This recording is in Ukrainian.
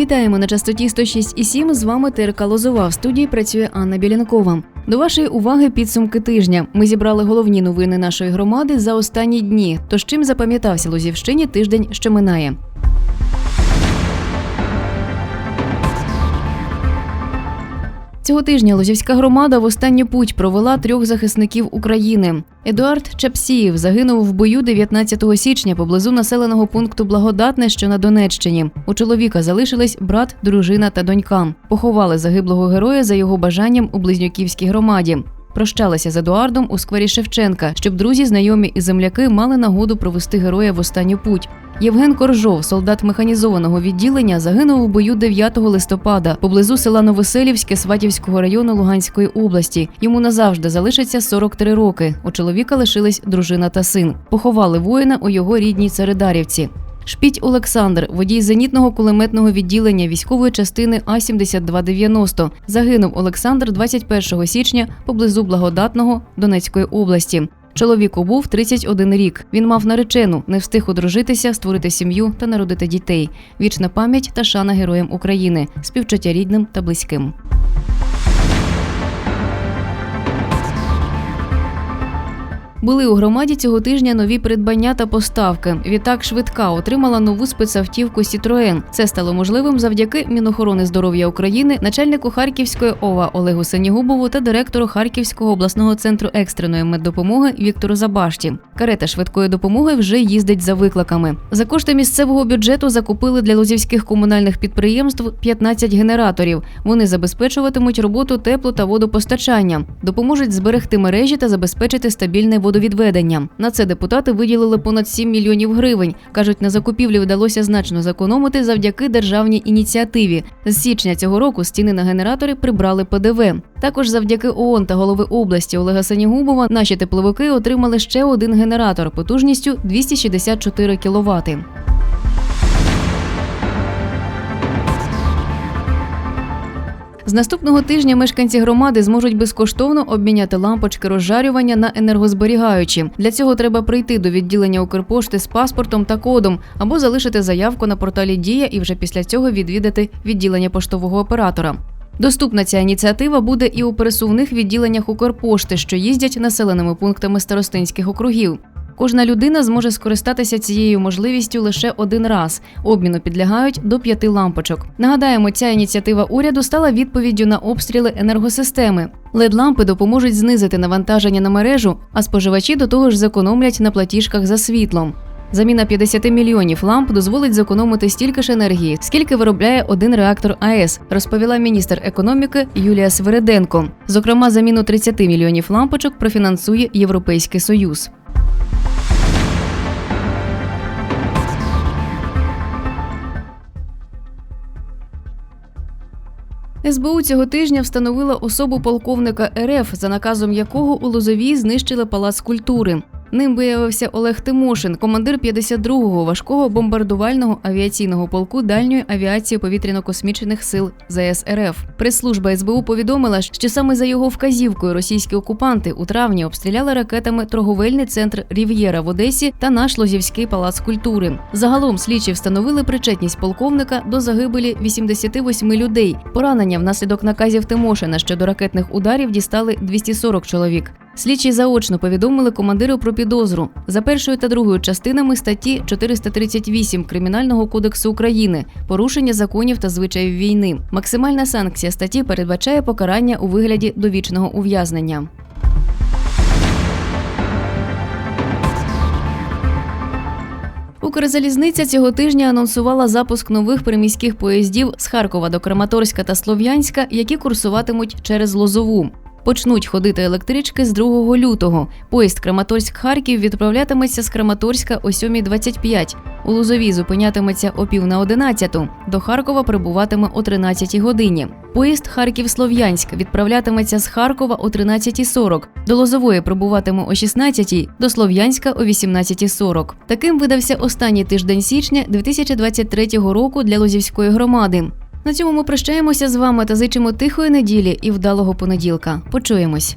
Вітаємо на частоті 106,7. З вами ТРК Лозова. В студії працює Анна Білянкова. До вашої уваги підсумки тижня. Ми зібрали головні новини нашої громади за останні дні. Тож чим запам'ятався Лозівщині тиждень, що минає. Цього тижня Лозівська громада в останню путь провела трьох захисників України. Едуард Чапсіїв загинув в бою 19 січня поблизу населеного пункту Благодатне, що на Донеччині. У чоловіка залишились брат, дружина та донька. Поховали загиблого героя за його бажанням у Близнюківській громаді. Прощалися з Едуардом у сквері Шевченка, щоб друзі, знайомі і земляки мали нагоду провести героя в останню путь. Євген Коржов, солдат механізованого відділення, загинув у бою 9 листопада поблизу села Новоселівське Сватівського району Луганської області. Йому назавжди залишиться 43 роки. У чоловіка лишились дружина та син. Поховали воїна у його рідній Царидарівці. Шпіть Олександр, водій зенітного кулеметного відділення військової частини А 7290 Загинув Олександр 21 січня поблизу Благодатного Донецької області. Чоловіку був 31 рік. Він мав наречену, не встиг одружитися, створити сім'ю та народити дітей. Вічна пам'ять та шана героям України, співчуття рідним та близьким. Були у громаді цього тижня нові придбання та поставки. Відтак швидка отримала нову спецавтівку Сітроен. Це стало можливим завдяки Мінохорони здоров'я України, начальнику Харківської ОВА Олегу Сенігубову та директору Харківського обласного центру екстреної меддопомоги Віктору Забашті. Карета швидкої допомоги вже їздить за викликами. За кошти місцевого бюджету закупили для лозівських комунальних підприємств 15 генераторів. Вони забезпечуватимуть роботу тепло та водопостачання, допоможуть зберегти мережі та забезпечити стабільне водовідведення. На це депутати виділили понад 7 мільйонів гривень. кажуть, на закупівлі вдалося значно зекономити завдяки державній ініціативі. З січня цього року стіни на генератори прибрали ПДВ. Також завдяки ООН та голови області Олега Санігубова наші тепловики отримали ще один генератор потужністю 264 кВт. З наступного тижня мешканці громади зможуть безкоштовно обміняти лампочки розжарювання на енергозберігаючі. Для цього треба прийти до відділення Укрпошти з паспортом та кодом або залишити заявку на порталі Дія і вже після цього відвідати відділення поштового оператора. Доступна ця ініціатива буде і у пересувних відділеннях Укрпошти, що їздять населеними пунктами старостинських округів. Кожна людина зможе скористатися цією можливістю лише один раз. Обміну підлягають до п'яти лампочок. Нагадаємо, ця ініціатива уряду стала відповіддю на обстріли енергосистеми. led лампи допоможуть знизити навантаження на мережу, а споживачі до того ж зекономлять на платіжках за світлом. Заміна 50 мільйонів ламп дозволить зекономити стільки ж енергії, скільки виробляє один реактор АЕС, розповіла міністр економіки Юлія Свереденко. Зокрема, заміну 30 мільйонів лампочок профінансує Європейський Союз. СБУ цього тижня встановила особу полковника РФ, за наказом якого у Лозовій знищили палац культури. Ним виявився Олег Тимошин, командир 52-го важкого бомбардувального авіаційного полку дальньої авіації повітряно-космічних сил ЗС РФ. Прес-служба СБУ повідомила, що саме за його вказівкою російські окупанти у травні обстріляли ракетами торговельний центр Рів'єра в Одесі та наш Лозівський палац культури. Загалом слідчі встановили причетність полковника до загибелі 88 людей. Поранення внаслідок наказів Тимошина щодо ракетних ударів дістали 240 чоловік. Слідчі заочно повідомили командиру про підозру за першою та другою частинами статті 438 Кримінального кодексу України порушення законів та звичаїв війни. Максимальна санкція статті передбачає покарання у вигляді довічного ув'язнення. Укрзалізниця цього тижня анонсувала запуск нових приміських поїздів з Харкова до Краматорська та Слов'янська, які курсуватимуть через Лозову. Почнуть ходити електрички з 2 лютого. Поїзд Краматорськ-Харків відправлятиметься з Краматорська о 7.25. У Лузові зупинятиметься о пів на 11. До Харкова прибуватиме о 13 годині. Поїзд Харків-Слов'янськ відправлятиметься з Харкова о 13.40. До Лозової прибуватиме о 16, до Слов'янська о 18.40. Таким видався останній тиждень січня 2023 року для Лозівської громади. На цьому ми прощаємося з вами та зичимо тихої неділі і вдалого понеділка. Почуємось.